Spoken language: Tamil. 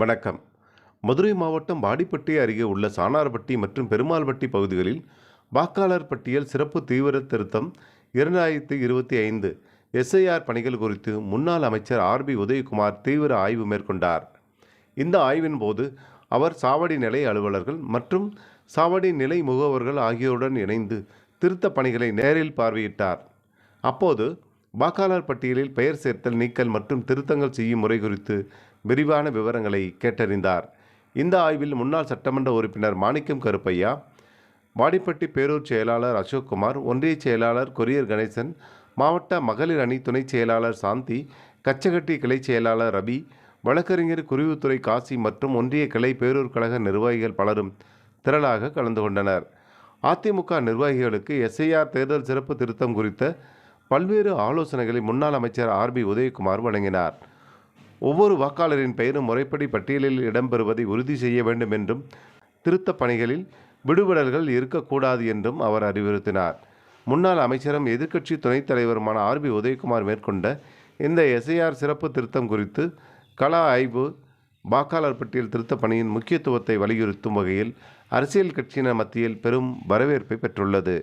வணக்கம். மதுரை மாவட்டம் வாடிப்பட்டி அருகே உள்ள சாணார்பட்டி மற்றும் பெருமாள்பட்டி பகுதிகளில் வாக்காளர் பட்டியல் சிறப்பு தீவிர திருத்தம் இரண்டாயிரத்தி இருபத்தி ஐந்து. எஸ்ஐஆர் பணிகள் குறித்து முன்னாள் அமைச்சர் ஆர்பி உதயகுமார் தீவிர ஆய்வு மேற்கொண்டார். இந்த ஆய்வின் போது அவர் சாவடி நிலை அலுவலர்கள் மற்றும் சாவடி நிலை முகவர்கள் ஆகியோருடன் இணைந்து திருத்தப் பணிகளை நேரில் பார்வையிட்டார். அப்போது வாக்காளர் பட்டியலில் பெயர் சேர்த்தல் நீக்கல் மற்றும் திருத்தங்கள் செய்யும் முறை குறித்து விரிவான விவரங்களை கேட்டறிந்தார். இந்த ஆய்வில் முன்னாள் சட்டமன்ற உறுப்பினர் மாணிக்கம் கருப்பையா வாடிப்பட்டி பேரூர் செயலாளர் அசோக்குமார் ஒன்றிய செயலாளர் கொரியர் கணேசன் மாவட்ட மகளிர் அணி துணைச் செயலாளர் சாந்தி கச்சகட்டி கிளை செயலாளர் ரவி வழக்கறிஞர் குருவுத்துறை காசி மற்றும் ஒன்றிய கிளை பேரூர் கழக நிர்வாகிகள் பலரும் திரளாக கலந்து கொண்டனர். அதிமுக நிர்வாகிகளுக்கு எஸ்ஐஆர் தேர்தல் சிறப்பு திருத்தம் குறித்த பல்வேறு ஆலோசனைகளை முன்னாள் அமைச்சர் ஆர்பி உதயகுமார் வழங்கினார். ஒவ்வொரு வாக்காளரின் பெயரும் முறைப்படி பட்டியலில் இடம்பெறுவதை உறுதி செய்ய வேண்டும் என்றும் திருத்தப் பணிகளில் விடுபடல்கள் இருக்கக்கூடாது என்றும் அவர் அறிவுறுத்தினார். முன்னாள் அமைச்சரும் எதிர்க்கட்சி துணைத் தலைவருமான ஆர்பி உதயகுமார் மேற்கொண்ட இந்த எஸ்ஐஆர் சிறப்பு திருத்தம் குறித்து கள ஆய்வு வாக்காளர் பட்டியல் திருத்தப் பணியின் முக்கியத்துவத்தை வலியுறுத்தும் வகையில் அரசியல் கட்சியினர் மத்தியில் பெரும் வரவேற்பை பெற்றுள்ளது.